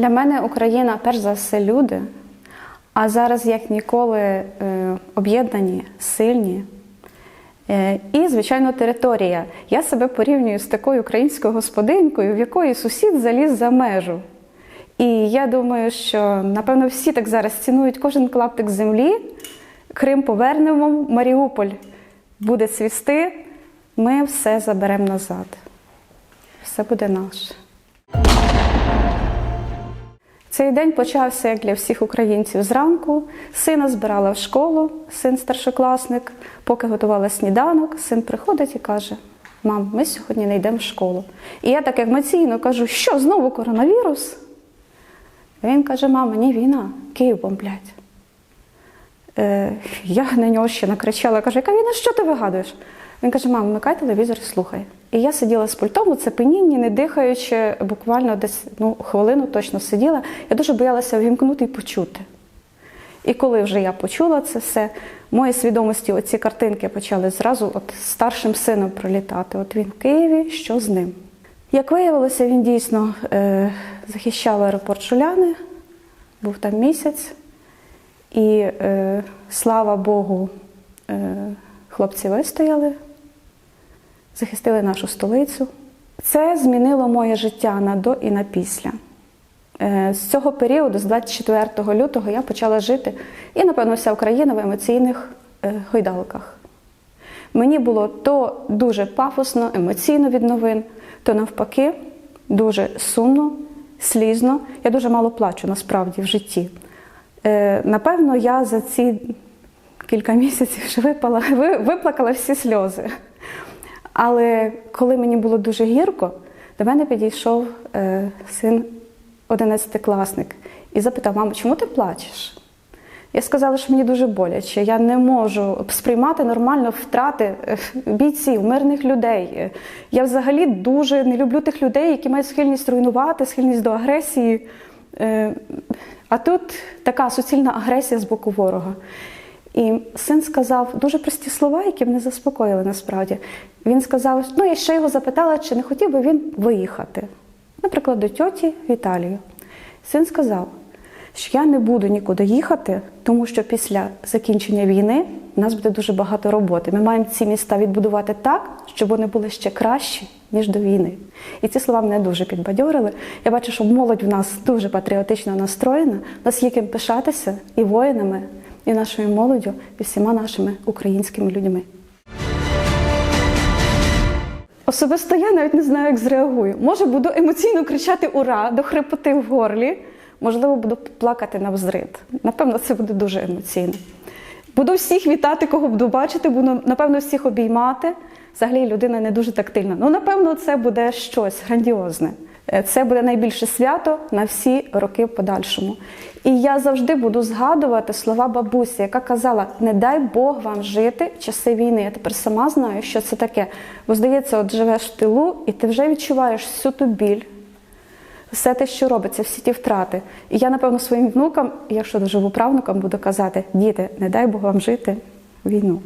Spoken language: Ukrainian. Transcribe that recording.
Для мене Україна перш за все люди, а зараз як ніколи е, об'єднані, сильні. Е, І, звичайно, територія. Я себе порівнюю з такою українською господинькою, в якої сусід заліз за межу. І я думаю, що напевно всі так зараз цінують кожен клаптик землі. Крим повернемо, Маріуполь буде цвісти. Ми все заберемо назад. Все буде наше. Цей день почався, як для всіх українців, зранку. Сина збирала в школу, син старшокласник. Поки готувала сніданок, син приходить і каже: Мам, ми сьогодні не йдемо в школу. І я так емоційно кажу, що знову коронавірус? Він каже: Мама, ні, війна, Київ бомблять. Е, я на нього ще накричала, кажу, яка війна, що ти вигадуєш? Він каже, мам, вмикай телевізор і слухай. І я сиділа з пультом у цепенінні, не дихаючи, буквально десь ну, хвилину точно сиділа. Я дуже боялася вімкнути і почути. І коли вже я почула це все, в моїй свідомості оці картинки почали зразу от старшим сином пролітати. От він в Києві, що з ним? Як виявилося, він дійсно е, захищав аеропорт Шуляни, був там місяць. І е, слава Богу, е, хлопці вистояли, захистили нашу столицю. Це змінило моє життя на до і на після. Е, з цього періоду, з 24 лютого, я почала жити, і, напевно, вся Україна в емоційних е, гойдалках. Мені було то дуже пафосно, емоційно від новин, то навпаки, дуже сумно, слізно. Я дуже мало плачу насправді в житті. Е, Напевно, я за ці кілька місяців вже випала, виплакала всі сльози. Але коли мені було дуже гірко, до мене підійшов е, син одинадцятикласник і запитав: мамо, чому ти плачеш? Я сказала, що мені дуже боляче. Я не можу сприймати нормально втрати е, бійців, мирних людей. Я взагалі дуже не люблю тих людей, які мають схильність руйнувати, схильність до агресії. Е, А тут така суцільна агресія з боку ворога. І син сказав дуже прості слова, які мене заспокоїли насправді. Він сказав: ну, я ще його запитала, чи не хотів би він виїхати, наприклад, до тьоті в Італію. Син сказав, що я не буду нікуди їхати, тому що після закінчення війни в нас буде дуже багато роботи. Ми маємо ці міста відбудувати так, щоб вони були ще кращі, ніж до війни. І ці слова мене дуже підбадьорили. Я бачу, що молодь в нас дуже патріотично настроєна. У нас є ким пишатися і воїнами, і нашою молоддю, і всіма нашими українськими людьми. Особисто я навіть не знаю, як зреагую. Може, буду емоційно кричати Ура до хрипоти в горлі, можливо, буду плакати на взрит. Напевно, це буде дуже емоційно. Буду всіх вітати, кого буду бачити, буду, напевно, всіх обіймати. Взагалі людина не дуже тактильна. Ну, напевно, це буде щось грандіозне. Е, Це буде найбільше свято на всі роки в подальшому. І я завжди буду згадувати слова бабусі, яка казала: не дай Бог вам жити в часи війни. Я тепер сама знаю, що це таке. Бо здається, от живеш в тилу, і ти вже відчуваєш всю ту біль, все те, що робиться, всі ті втрати. І я, напевно, своїм внукам, якщо доживу правнукам, буду казати: діти, не дай Бог вам жити війну.